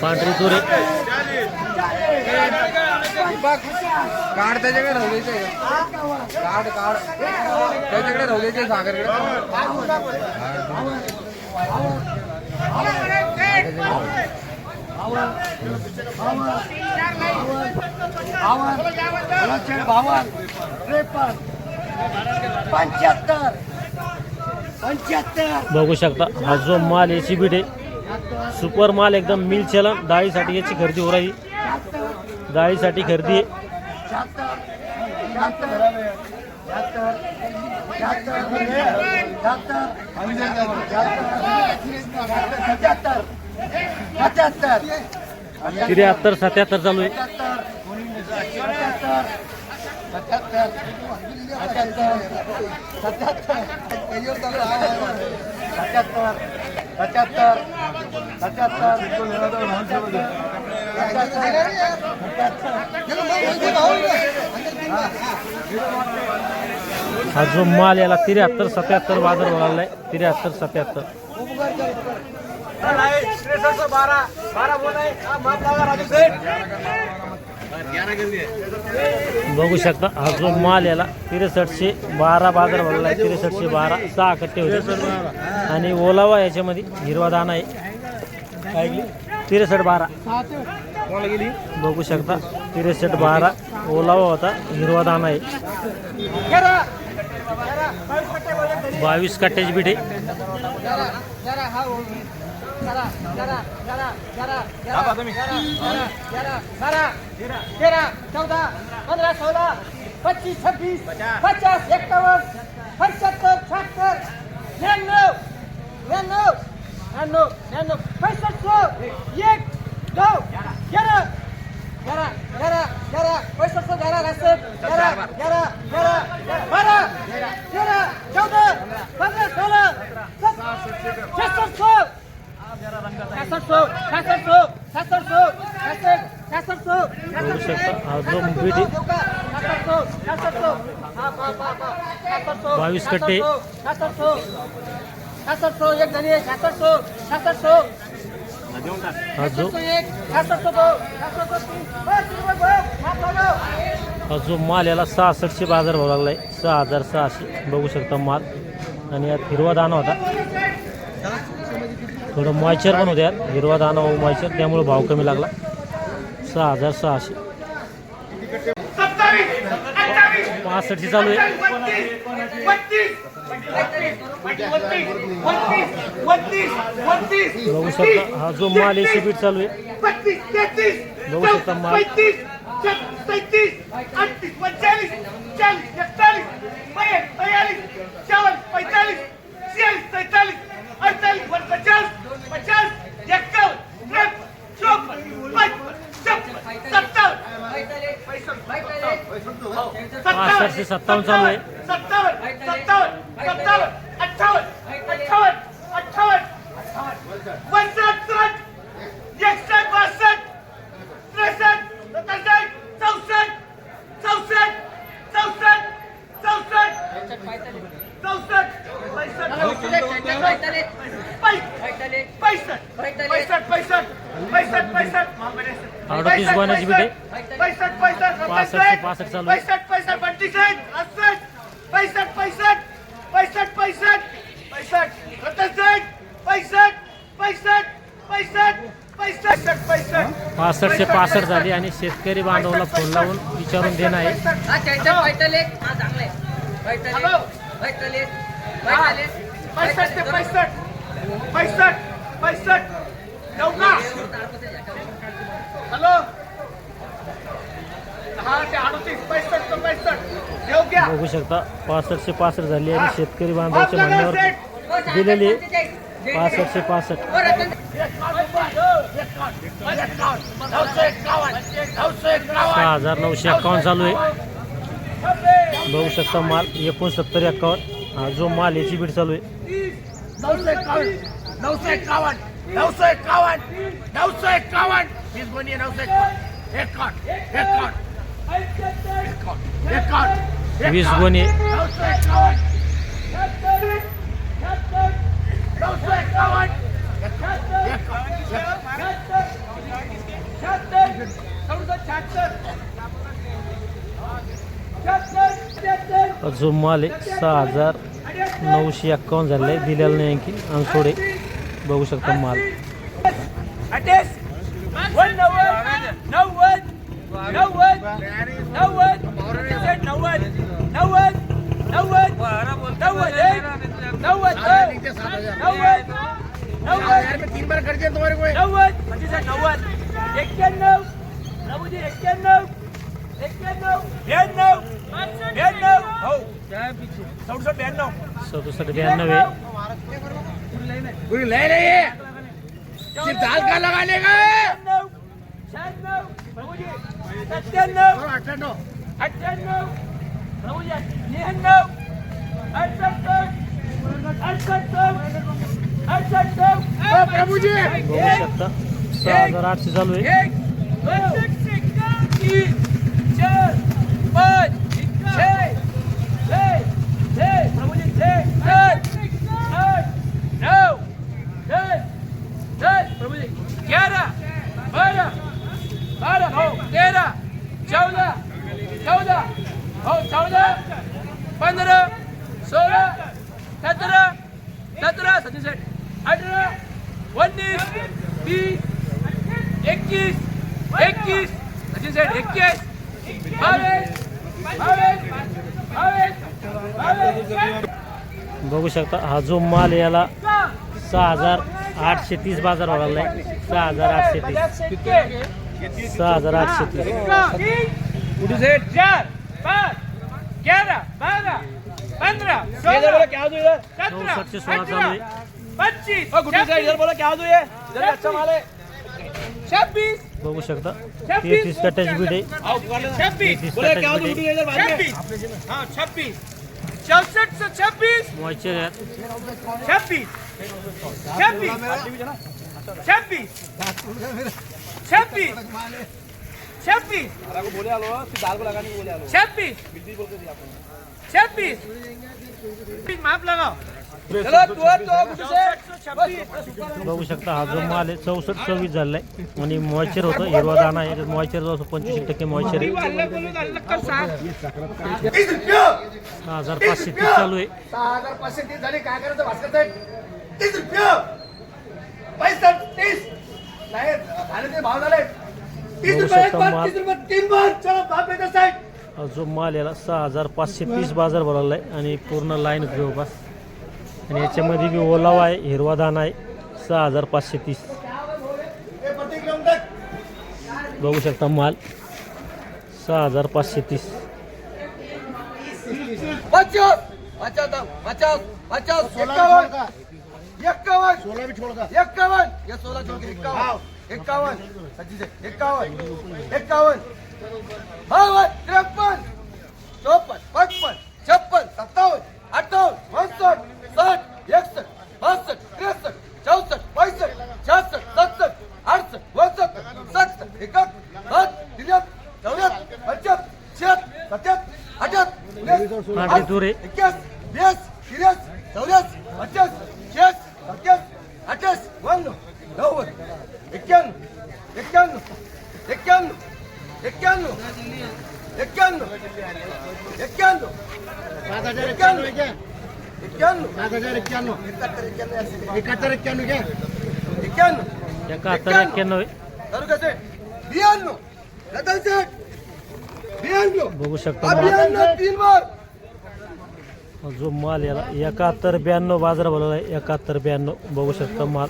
पांढरी तुरे कार्ड त्याच्याकडे राहू कार्ड कार्ड. त्याच्याकडे राहू द्यायचे सागरकडे. पंच्याहत्तर पंच्याहत्तर बघू शकता हा जो माल याची बीट आहे सुपर माल एकदम मिल चलन. डाळीसाठी याची खरेदी हो राही डाळीसाठी खरेदी. आहे शहात्तर शहात्तर शहात्तर सत्याहत्तर. सत्याहत्तर. त्र्याहत्तर सत्याहत्तर चालू आहे सत्याहत्तर. सत्याहत्तर सत्याहत्तर हा जो माल याला त्र्याहत्तर सत्याहत्तर बाजार बघायला आहे त्र्याहत्तर सत्याहत्तर. बघू शकता हा जो माल याला त्रेसष्टशे बारा बाजार भरला आहे त्रेसष्टशे बारा सहा कट्टे होते. आणि ओलावा याच्यामध्ये हिरवा दाना आहे. त्रेसष्ट बारा. बघू शकता त्रेसष्ट बारा. ओलावा होता हिरवा दाना आहे. बावीस कट्ट्याची बीट चौदा पंधरा सोळा पच्चीस छब्बीस पचास एक्कावन्न पंच्याहत्तर शहात्तर ब्याण्णव ब्याण्णव ब्याण्णव ब्याण्णव पैसष्ट एक नऊ तेरा तेरा तेरा तेरा पैसष्ट तेरा रासष्ट तेरा तेरा तेरा बारा तेरा चौदा पंधरा सोळा सत्तर बघू शकता हा जो बीट आहे बावीस कट्टे. सातशे एक जणी सातशे सातशे हा जो एक सातशे दो जो माल याला सहासष्टशे बाजार भाव लागला आहे सहा हजार सहाशे. बघू शकता माल. आणि यात हिरवा दाना होता. थोडं मॉयचर पण होत्या हिरवा दाना मॉयचर त्यामुळे भाव कमी लागला. सहा हजार सहाशे. पासष्टची चालू आहे. बघू शकता हा जो माल एसी बीट चालू आहे. बघू शकता माल. पासष्टशे सत्तावन्न चालू आहे सत्तावन्न सत्तावन्न सत्तावन्न अठ्ठावन्न अठ्ठावन्न अठ्ठावन्न पंचाहत्तर एकसष्ट बासष्ट त्रेसष्ट सत्तासष्ट चौसष्ट चौसष्ट चौसष्ट चौसष्ट चौसष्ट पैसष्ट अडतीस गोण्याची बीट आहे पैसष्ट पैसष्ट पासष्टशे पासष्ट चालू आहे पैसष्ट पैसष्ट बत्तीस अडसष्ट पैसष्ट पैसष्ट पैसष्ट पैसष्ट पैसष्ट सत्तासष्ट पैसष्ट पैसष्ट पैसष्ट पैसष्ट पैसष्ट पासष्टशे पासष्ट झाली आणि शेतकरी बांधवाला फोन लावून विचारून देणं आहे. हॅलो. हॅलो. दहा ते अडतीस ते योग्य बघू शकता पासष्टशे पासष्ट झाली आणि शेतकरी बांधवाच्या म्हणण्यावर दिलेली पासष्टशे पासष्ट. सहा हजार नऊशे एक्कावन्न चालू आहे. बघू शकता माल एकोणसत्तर एक्कावन्न हा जो माल याची बीट चालू आहे. नऊशे एकावन्न. नऊशे एकावन्न. नऊशे एकावन्न. नऊशे एकावन्न. एकावन्न. एकावन्न. वीस गुन्हे जो माल आहे सहा हजार नऊशे एक्कावन्न झाले. आहे दिलेला नाही आणखी. थोडे बघू शकता माल. अटेस वन नव्वद नव्वद नव्वद नव्वद अतिशय नव्वद नव्वद नव्वद नव्वद एक नव्वद दोन नव्वद नव्वद तीन बार कर दिया तुम्हारे को नव्वद अतिशय नव्वद एक्क्याण्णव प्रभूजी एक्क्याण्णव एक्क्याण्णव ब्याण्णव ब्याण्णव हो चौसष्ट ब्याण्णव सदुसष्ट ब्याण्णव आहे कोई ले रही है सिर्फ दाल का लगाने का है शहाण्णव शहाण्णव प्रभूजी अठ्ठ्याण्णव. प्रभूजी निहाण्णव अडसष्ट अडसष्ट अडसष्ट ओ प्रभु जी बघू शकता सहा हजार आठशे चालू आहे एक दोन तीन चार पाच छे छे छे प्रभूजी छे सात आठ नऊ दस दस प्रभूजी ग्यारह बारह बारह हो तेरह चौदह चौदह चौदह पंद्रह सोलह सत्रह सत्रह सतीश अठारह उन्नीस इक्कीस इक्कीस सचिन सेठ इक्कीस बावीस बघू शकता हा जो माल याला सहा हजार आठशे तीस बाजार वाढवला आहे सहा हजार आठशे तीस. सहा हजार आठशे तीस. ग्यारह बारह पंद्रह सोलह चौसष्टशे सोळा चालू आहे पच्चीस इधर बोला क्या हुए इधर अच्छा माल है छब्बीस बघू शकता तेहतीस कट्ट्याची बीड आहे छब्बीस तेहतीस कट्ट्याची बीड आहे छब्बीस हाँ छब्बीस चौसठ से छब्बीस मॉइश्चर आहे छब्बीस छब्बीस छब्बीस छब्बीस छब्बीस. छब्बीस छब्बीस बघू शकता हा जो माल आहे चौसष्ट झालेला आहे आणि मॉइश्चर होतं हिरवा दाणा आहे मॉइश्चर जवळ पंचवीस टक्के मॉइश्चर आहे. सहा हजार पाचशे तीस चालू आहे. सहा हजार पाचशे तीस झाले काय करायचं भास्कर साहेब? तीस रुपये. पैसा तीस. नाही झाले ते भाव झाले. बेटा साहेब हा जो माल याला सहा हजार पाचशे तीस बाजार भरलेला आहे आणि पूर्ण लाईन जवळपास आणि याच्यामध्ये बी ओलावा आहे हिरवा दाणा आहे सहा हजार पाचशे तीस. बघू शकता माल. सहा हजार पाचशे तीस. पचास पचास पचास पचास इक्यावन इक्यावन सोलह भी छोड़ का इक्यावन ये सोलह छोड़ के इक्यावन इक्यावन पच्चीस इक्यावन इक्यावन बावन तिरपन चौपन पचपन छप्पन सत्तावन अट्ठावन उनसठ साठ. एकसठ बासष्ट. त्रेसष्ट. चौसष्ट. पैसष्ट. छासष्ट सत्सष्ट अडसष्ट वसष्ट सत्तर. एकाहत्तर. सात त्र्याहत्तर चौऱ्याहत्तर. पंच्याहत्तर शहात्तर सत्याहत्तर. अठ्याहत्तर. एक्यास बेस. तिरस चौऱ्यास पचास. शेस सत्यास ब्याण्णव. रतन सेठ ब्याण्णव. बघू शकता तीन बार जो माल याला एकाहत्तर ब्याण्णव बाजार भरलेला आहे एकाहत्तर ब्याण्णव. बघू शकता माल.